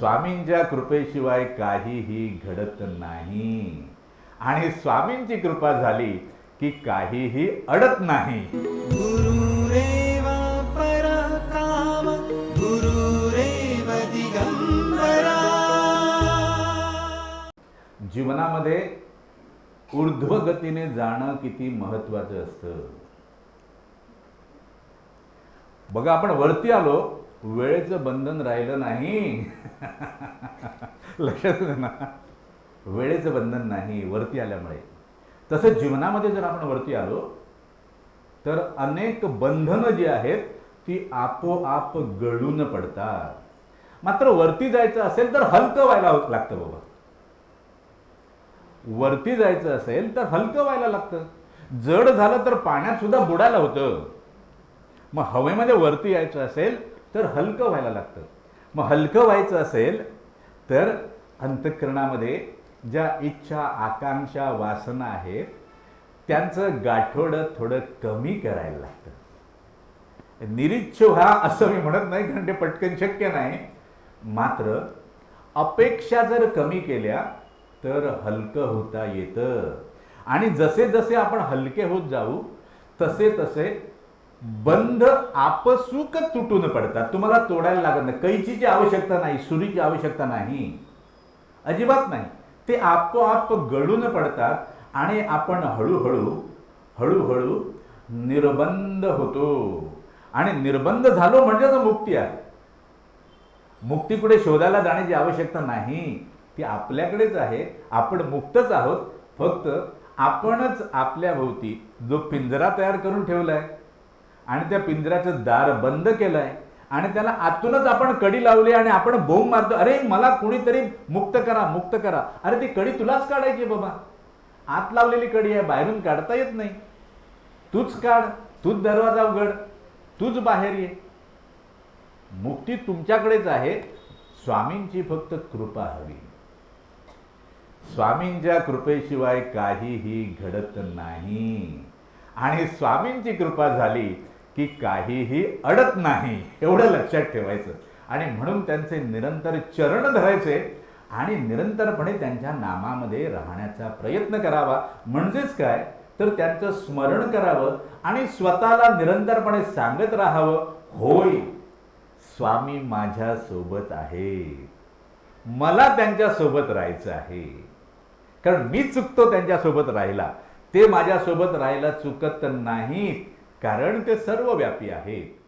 स्वामींच्या कृपेशिवाय काहीही घडत नाही. आणि स्वामींची कृपा झाली की काहीही अडत नाही. जीवनामध्ये ऊर्ध्व गतीने जाणं किती महत्वाचं असतं. बघा आपण वरती आलो वेळेचं बंधन राहिलं नाही. लक्षात ना? वेळेचं बंधन नाही वरती आल्यामुळे. तसंच जीवनामध्ये जर आपण वरती आलो तर अनेक बंधनं जी आहेत ती आपोआप गळून पडतात. मात्र वरती जायचं असेल तर हलकं व्हायला लागतं बाबा. वरती जायचं असेल तर हलकं व्हायला लागतं. जड झालं तर पाण्यात सुद्धा बुडायला होतं. मग हवेमध्ये वरती यायचं असेल तर हलकं व्हायला लागतं. मग हलकं व्हायचं असेल तर अंतःकरणामध्ये ज्या इच्छा आकांक्षा वासना आहेत त्यांचं गाठोडं थोडं कमी करायला लागतं. निरीच्छ व्हा असं मी म्हणत नाही कारण ते पटकन शक्य नाही. मात्र अपेक्षा जर कमी केल्या तर हलकं होता येतं. आणि जसे जसे आपण हलके होत जाऊ तसे तसे बंध आपसुक तुटून पडतात. तुम्हाला तोडायला लागत नाही. कैचीची आवश्यकता नाही सुरीची आवश्यकता नाही. अजिबात नाही. ते आपोआप गळून पडतात आणि आपण हळूहळू हळूहळू निर्बंध होतो. आणि निर्बंध झालो म्हणजेच मुक्ती आहे. मुक्ती कुठे शोधायला जाण्याची आवश्यकता नाही. ती आपल्याकडेच आहे. आपण मुक्तच आहोत. फक्त आपणच आपल्या भोवती जो पिंजरा तयार करून ठेवलाय. आणि त्या पिंजऱ्याचं दार बंद केलंय आणि त्याला आतूनच आपण कडी लावली आणि आपण बोंब मारतो. अरे मला कुणीतरी मुक्त करा मुक्त करा. अरे ती कडी तुलाच काढायची बाबा. आत लावलेली कडी आहे बाहेरून काढता येत नाही. तूच काढ तूच दरवाजा उघड तूच बाहेर ये. मुक्ती तुमच्याकडेच आहे. स्वामींची फक्त कृपा हवी. स्वामींच्या कृपेशिवाय काहीही घडत नाही. आणि स्वामींची कृपा झाली की काहीही अडत नाही एवढं लक्षात ठेवायचं. आणि म्हणून त्यांचे निरंतर चरण धरायचे आणि निरंतरपणे त्यांच्या नामामध्ये राहण्याचा प्रयत्न करावा. म्हणजेच काय? तर त्यांचं स्मरण करावं आणि स्वतःला निरंतरपणे सांगत राहावं होय स्वामी माझ्या सोबत आहे. मला त्यांच्यासोबत राहायचं आहे. कारण मी चुकतो त्यांच्यासोबत राहिला ते माझ्यासोबत राहायला चुकत नाहीत. कारण ते सर्वव्यापी आहेत.